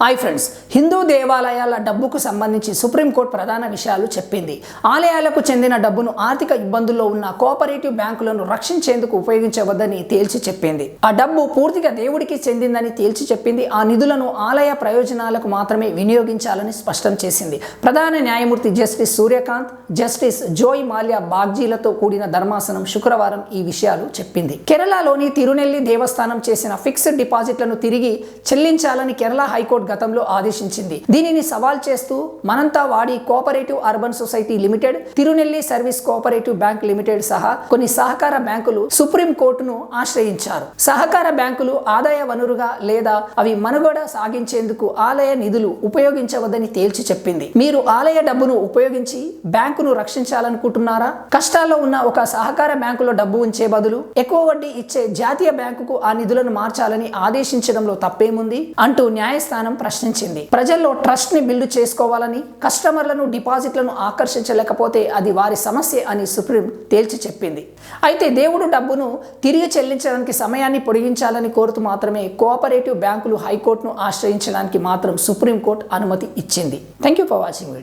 Hi friends Hindu దేవాలయాల డబ్బుకు సంబంధించి సుప్రీంకోర్టు ప్రధాన విషయాలు చెప్పింది. ఆలయాలకు చెందిన డబ్బును ఆర్థిక ఇబ్బందుల్లో ఉన్న కోఆపరేటివ్ బ్యాంకులను రక్షించేందుకు ఉపయోగించవద్దని తేల్చి చెప్పింది. ఆ డబ్బు పూర్తిగా దేవుడికి చెందిందని తేల్చి చెప్పింది. ఆ నిధులను ఆలయ ప్రయోజనాలకు మాత్రమే వినియోగించాలని స్పష్టం చేసింది. ప్రధాన న్యాయమూర్తి justice Suryakant justice Joymalya బాగ్జీలతో కూడిన ధర్మాసనం శుక్రవారం ఈ విషయాలు చెప్పింది. కేరళలోని తిరునెల్లి దేవస్థానం చేసిన ఫిక్స్డ్ డిపాజిట్లను తిరిగి చెల్లించాలని కేరళ హైకోర్టు గతంలో ఆదేశించింది. దీనిని సవాల్ చేస్తూ మనంతా వాడి cooperative urban society limited Tirunelli service cooperative bank limited సహా కొన్ని సహకార బ్యాంకులు సుప్రీం కోర్టును ఆశ్రయించారు. సహకార బ్యాంకులు ఆదాయ వనరుగా లేదా అవి మనుగడ సాగించేందుకు ఆలయ నిధులు ఉపయోగించవద్దని తేల్చి చెప్పింది. మీరు ఆలయ డబ్బును ఉపయోగించి బ్యాంకును రక్షించాలనుకుంటున్నారా? కష్టాల్లో ఉన్న ఒక సహకార బ్యాంకులో డబ్బు ఉంచే బదులు ఎక్కువ వడ్డీ ఇచ్చే జాతీయ బ్యాంకుకు ఆ నిధులను మార్చాలని ఆదేశించడంలో తప్పేముంది? అంటూ న్యాయస్థానం ప్రశ్నించింది. ప్రజల్లో ట్రస్ట్ని బిల్డ్ చేసుకోవాలని కస్టమర్లను డిపాజిట్లను ఆకర్షించలేకపోతే అది వారి సమస్య అని సుప్రీం తేల్చి చెప్పింది. అయితే దేవుడు డబ్బును తిరిగి చెల్లించడానికి సమయాన్ని పొడిగించాలని కోరుతూ మాత్రమే కోఆపరేటివ్ బ్యాంకులు హైకోర్టును ఆశ్రయించడానికి మాత్రం సుప్రీంకోర్టు అనుమతి ఇచ్చింది. Thank you for watching